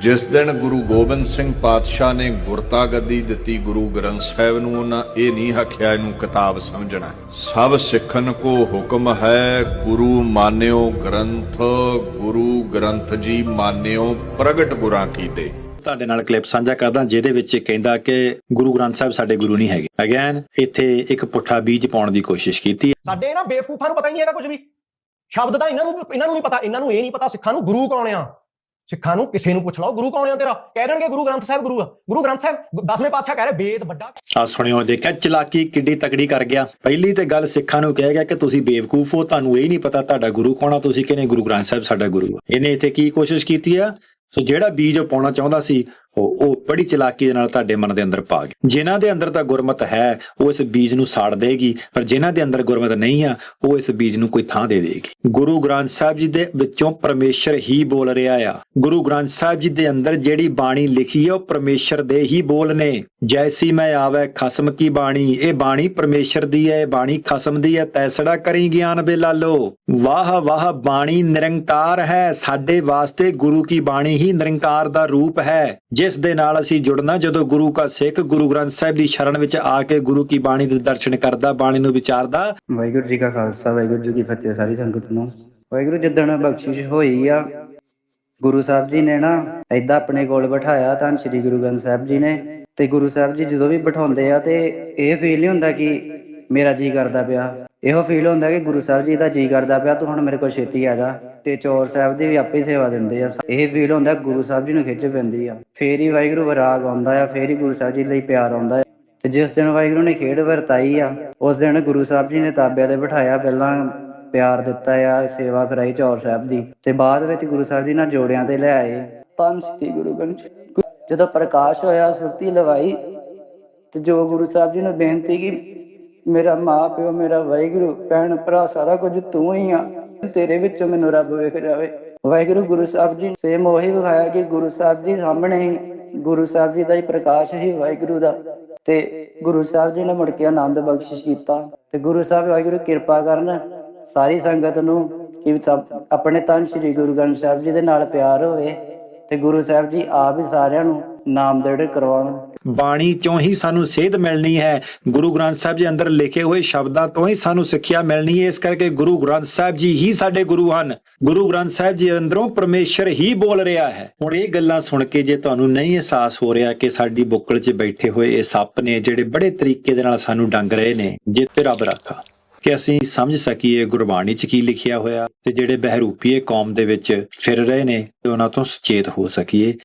ਜਿਸ ਦਿਨ ਗੁਰੂ ਗੋਬਿੰਦ ਸਿੰਘ ਪਾਤਸ਼ਾਹ ਨੇ ਗੁਰਤਾ ਗੱਦੀ ਦਿੱਤੀ ਗੁਰੂ ਗ੍ਰੰਥ ਸਾਹਿਬ ਨੂੰ ਉਹਨਾਂ ਇਹ ਨਹੀਂ ਆਖਿਆ ਇਹਨੂੰ ਕਿਤਾਬ ਸਮਝਣਾ ਸਭ ਸਿੱਖਨ ਕੋ ਹੁਕਮ ਹੈ ਗੁਰੂ ਮਾਨਿਓ ਗ੍ਰੰਥ ਗੁਰੂ ਗ੍ਰੰਥ ਜੀ ਮਾਨਿਓ ਪ੍ਰਗਟ ਗੁਰਾਂ ਕੀਤੇ ਤੁਹਾਡੇ ਨਾਲ ਕਲਿੱਪ ਸਾਂਝਾ ਕਰਦਾ ਜਿਹਦੇ ਵਿੱਚ ਇਹ ਕਹਿੰਦਾ ਕਿ ਗੁਰੂ ਗ੍ਰੰਥ ਸਾਹਿਬ ਸਾਡੇ ਗੁਰੂ ਨਹੀਂ ਹੈਗੇ। ਅਗੇਨ ਇੱਥੇ ਇੱਕ ਪੁੱਠਾ ਬੀਜ ਪਾਉਣ ਦੀ ਕੋਸ਼ਿਸ਼ ਕੀਤੀ ਸਾਡੇ ਇਹਨਾਂ ਬੇਵਕੂਫਾਂ ਨੂੰ ਪਤਾ ਹੀ ਨਹੀਂ ਹੈਗਾ ਕੁਝ ਵੀ। ਸ਼ਬਦ ਤਾਂ ਇਹਨਾਂ ਨੂੰ ਇਹਨਾਂ ਨੂੰ ਨਹੀਂ ਪਤਾ ਇਹਨਾਂ ਨੂੰ ਇਹ ਨਹੀਂ ਪਤਾ ਸਿੱਖਾਂ ਨੂੰ ਗੁਰੂ ਕੌਣ ਆ। ਸਿੱਖਾਂ ਨੂੰ ਕਿਸੇ ਨੂੰ ਪੁੱਛ ਲਓ, ਗੁਰੂ ਕੌਣ ਆ ਤੇਰਾ? ਕਹਿ ਦੇਣਗੇ ਗੁਰੂ ਗ੍ਰੰਥ ਸਾਹਿਬ, ਗੁਰੂ ਆ ਗੁਰੂ ਗ੍ਰੰਥ ਸਾਹਿਬ ਦਸਵੇਂ ਪਾਤਸ਼ਾਹ ਕਹਿ ਰਹੇ ਵੇਦ ਵੱਡਾ। ਆ ਸੁਣਿਓ, ਦੇਖਿਆ ਚਲਾਕੀ ਕਿੱਡੀ ਤਕੜੀ ਕਰ ਗਿਆ। ਪਹਿਲੀ ਤੇ ਗੱਲ ਸਿੱਖਾਂ ਨੂੰ ਕਹਿ ਗਿਆ ਕਿ ਤੁਸੀਂ ਬੇਵਕੂਫ ਹੋ, ਤੁਹਾਨੂੰ ਇਹ ਨਹੀਂ ਪਤਾ ਤੁਹਾਡਾ ਗੁਰੂ ਕੌਣ ਆ, ਤੁਸੀਂ ਕਿਹਨੇ? ਗੁਰੂ ਗ੍ਰੰਥ ਸਾਹਿਬ, ਸਾਡਾ ਗੁਰੂ ਆ। ਇਹਨੇ ਇੱਥੇ ਕੀ ਕੋਸ਼ਿਸ਼ ਕੀਤੀ ਆ? ਸੋ ਜਿਹੜਾ ਬੀਜ ਪਾਉਣਾ ਚਾਹੁੰਦਾ ਸੀ ਉਹ ਉਹ ਬੜੀ ਚਲਾਕੀ ਦੇ ਨਾਲ ਤੁਹਾਡੇ ਮਨ ਦੇ ਅੰਦਰ ਪਾ ਗਏ। ਜਿਨ੍ਹਾਂ ਦੇ ਅੰਦਰ ਤਾਂ ਗੁਰਮਤ ਹੈ, ਉਹ ਇਸ ਬੀਜ ਨੂੰ ਸਾੜ ਦੇਗੀ, ਪਰ ਜਿਨ੍ਹਾਂ ਦੇ ਅੰਦਰ ਗੁਰਮਤ ਨਹੀਂ ਆ, ਉਹ ਇਸ ਬੀਜ ਨੂੰ ਕੋਈ ਥਾਂ ਦੇ ਦੇਗੀ। ਗੁਰੂ ਗ੍ਰੰਥ ਸਾਹਿਬ ਜੀ ਦੇ ਵਿੱਚੋਂ ਪਰਮੇਸ਼ਰ ਹੀ ਬੋਲ ਰਿਹਾ ਆ। ਗੁਰੂ ਗ੍ਰੰਥ ਸਾਹਿਬ ਜੀ ਦੇ ਅੰਦਰ ਜਿਹੜੀ ਬਾਣੀ ਲਿਖੀ ਹੈ ਉਹ ਪਰਮੇਸ਼ਰ ਦੇ ਹੀ ਬੋਲ ਨੇ। ਜੈਸੀ ਮੈਂ ਆਵੇ, ਖਸਮ ਕੀ ਬਾਣੀ? ਇਹ ਬਾਣੀ ਪਰਮੇਸ਼ਰ ਦੀ ਹੈ ਇਹ ਬਾਣੀ ਖਸਮ ਦੀ ਹੈ ਤੈਸੜਾ ਕਰੀ ਗਿਆਨ ਬੇ ਬੇਲਾਲੋ। ਵਾਹ ਵਾਹ, ਬਾਣੀ ਨਿਰੰਕਾਰ ਹੈ। ਸਾਡੇ ਵਾਸਤੇ ਗੁਰੂ ਕੀ ਬਾਣੀ ਹੀ ਨਿਰੰਕਾਰ ਦਾ ਰੂਪ ਹੈ। ਜਿਸ ਦੇ ਨਾਲ ਅਸੀਂ ਜੁੜਨਾ, ਜਦੋਂ ਗੁਰੂ ਕਾ ਸਿੱਖ ਗੁਰੂ ਗ੍ਰੰਥ ਸਾਹਿਬ ਦੀ ਸ਼ਰਨ ਵਿੱਚ ਆ ਕੇ ਗੁਰੂ ਕੀ ਬਾਣੀ ਦੇ ਦਰਸ਼ਨ ਕਰਦਾ, ਬਾਣੀ ਨੂੰ ਵਿਚਾਰਦਾ। ਵਾਹਿਗੁਰੂ ਜੀ ਕਾ ਖਾਲਸਾ, ਵਾਹਿਗੁਰੂ ਜੀ ਕੀ ਫਤਿਹ ਸਾਰੀ ਸੰਗਤ ਨੂੰ। ਵਾਹਿਗੁਰੂ ਜਿੱਦਣ ਬਖਸ਼ਿਸ਼ ਹੋਈ ਆ, ਗੁਰੂ ਸਾਹਿਬ ਜੀ ਨੇ ਨਾ ਏਦਾਂ ਆਪਣੇ ਕੋਲ ਬਿਠਾਇਆ ਤਾਂ ਸ੍ਰੀ ਗੁਰੂ ਗ੍ਰੰਥ ਸਾਹਿਬ ਜੀ ਨੇ। ਤੇ ਗੁਰੂ ਸਾਹਿਬ ਜੀ ਜਦੋਂ ਵੀ ਬਿਠਾਉਂਦੇ ਆ ਤੇ ਇਹ ਫੀਲ ਨਹੀਂ ਹੁੰਦਾ ਕਿ ਮੇਰਾ ਜੀ ਕਰਦਾ ਪਿਆ। ਇਹੋ ਫੀਲ ਹੁੰਦਾ ਕਿ ਗੁਰੂ ਸਾਹਿਬ ਜੀ ਦਾ ਜੀ ਕਰਦਾ ਪਿਆ, ਤੂੰ ਹੁਣ ਮੇਰੇ ਕੋਲ ਛੇਤੀ ਆ ਜਾ। ਤੇ ਚੌਰ ਸਾਹਿਬ ਦੀ ਵੀ ਆਪੇ ਸੇਵਾ ਦਿੰਦੇ ਆ। ਇਹ ਫੀਲ ਹੁੰਦਾ ਗੁਰੂ ਸਾਹਿਬ ਜੀ ਨੂੰ ਖਿੱਚ ਪੈਂਦੀ ਆ। ਫੇਰ ਹੀ ਵਾਹਿਗੁਰੂ ਵਿਰਾਗ ਆਉਂਦਾ ਆ, ਫੇਰ ਹੀ ਗੁਰੂ ਸਾਹਿਬ ਜੀ ਲਈ ਪਿਆਰ ਆਉਂਦਾ ਤੇ ਜਿਸ ਦਿਨ ਵਾਹਿਗੁਰੂ ਨੇ ਖੇਡ ਵਰਤਾਈ ਆ, ਉਸ ਦਿਨ ਗੁਰੂ ਸਾਹਿਬ ਜੀ ਨੇ ਤਾਬਿਆਂ ਤੇ ਬਿਠਾਇਆ, ਪਹਿਲਾਂ ਪਿਆਰ ਦਿੱਤਾ ਆ, ਸੇਵਾ ਕਰਾਈ ਚੌਰ ਸਾਹਿਬ ਦੀ। ਤੇ ਬਾਅਦ ਵਿੱਚ ਗੁਰੂ ਸਾਹਿਬ ਜੀ ਨਾਲ ਜੋੜਿਆਂ ਤੇ ਲੈ ਆਏ। ਤਨ ਸ੍ਰੀ ਗੁਰੂ ਗ੍ਰੰਥ ਜਦੋਂ ਪ੍ਰਕਾਸ਼ ਹੋਇਆ, ਸੁਰਤੀ ਲਵਾਈ, ਤੇ ਜੋ ਗੁਰੂ ਸਾਹਿਬ ਜੀ ਨੂੰ ਬੇਨਤੀ ਕੀ, ਮੇਰਾ ਮਾਂ ਪਿਓ ਮੇਰਾ ਵਾਹਿਗੁਰੂ ਭੈਣ ਭਰਾ ਸਾਰਾ ਕੁਝ ਤੂੰ ਹੀ ਆ। ਤੇਰੇ ਵਿੱਚੋਂ ਮੈਨੂੰ ਰੱਬ ਵੇਖ ਜਾਵੇ। ਵਾਹਿਗੁਰੂ ਗੁਰੂ ਸਾਹਿਬ ਜੀ ਸੇਮ ਉਹੀ ਵਿਖਾਇਆ ਕਿ ਗੁਰੂ ਸਾਹਿਬ ਜੀ ਸਾਹਮਣੇ ਹੀ, ਗੁਰੂ ਸਾਹਿਬ ਜੀ ਦਾ ਹੀ ਪ੍ਰਕਾਸ਼ ਹੀ ਵਾਹਿਗੁਰੂ ਦਾ। ਤੇ ਗੁਰੂ ਸਾਹਿਬ ਜੀ ਨੇ ਮੁੜ ਕੇ ਆਨੰਦ ਬਖਸ਼ਿਸ਼ ਕੀਤਾ। ਤੇ ਗੁਰੂ ਸਾਹਿਬ ਵਾਹਿਗੁਰੂ ਕਿਰਪਾ ਕਰਨ ਸਾਰੀ ਸੰਗਤ ਨੂੰ ਕਿ ਸਭ ਆਪਣੇ ਤਨ ਸ੍ਰੀ ਗੁਰੂ ਗ੍ਰੰਥ ਸਾਹਿਬ ਜੀ ਦੇ ਨਾਲ ਪਿਆਰ ਹੋਵੇ। ਤੇ ਗੁਰੂ ਸਾਹਿਬ ਜੀ ਆਪ ਹੀ ਸਾਰਿਆਂ ਨੂੰ ਨਾਮ ਦੇੜ ਕਰਵਾਉਣ। ਬਾਣੀ ਚੋਂ ਹੀ ਸਾਨੂੰ ਸੇਧ ਮਿਲਣੀ ਹੈ। ਗੁਰੂ ਗ੍ਰੰਥ ਸਾਹਿਬ ਜੀ ਅੰਦਰ ਲਿਖੇ ਹੋਏ ਸ਼ਬਦਾਂ ਤੋਂ ਹੀ ਸਾਨੂੰ ਸਿੱਖਿਆ ਮਿਲਣੀ ਹੈ। ਇਸ ਕਰਕੇ ਗੁਰੂ ਗ੍ਰੰਥ ਸਾਹਿਬ ਜੀ ਹੀ ਸਾਡੇ ਗੁਰੂ ਹਨ। ਗੁਰੂ ਗ੍ਰੰਥ ਸਾਹਿਬ ਜੀ ਅੰਦਰੋਂ ਪਰਮੇਸ਼ਰ ਹੀ ਬੋਲ ਰਿਹਾ ਹੈ। ਹੁਣ ਇਹ ਗੱਲਾਂ ਸੁਣ ਕੇ ਜੇ ਤੁਹਾਨੂੰ ਨਹੀਂ ਅਹਿਸਾਸ ਹੋ ਰਿਹਾ ਕਿ ਸਾਡੀ ਬੁੱਕਲ 'ਚ ਬੈਠੇ ਹੋਏ ਇਹ ਸੱਪ ਨੇ ਜਿਹੜੇ ਬੜੇ ਤਰੀਕੇ ਦੇ ਨਾਲ ਸਾਨੂੰ ਡੰਗ ਰਹੇ ਨੇ, ਜੇ ਤੇ ਰੱਬ ਰੱਖਾ ਕਿ ਅਸੀਂ ਸਮਝ ਸਕੀਏ ਗੁਰਬਾਣੀ 'ਚ ਕੀ ਲਿਖਿਆ ਹੋਇਆ ਤੇ ਜਿਹੜੇ ਬਹਿਰੂਪੀਏ ਕੌਮ ਦੇ ਵਿੱਚ ਫਿਰ ਰਹੇ ਨੇ ਤੇ ਉਹਨਾਂ ਤੋਂ ਸੁਚੇਤ ਹੋ ਸਕੀਏ।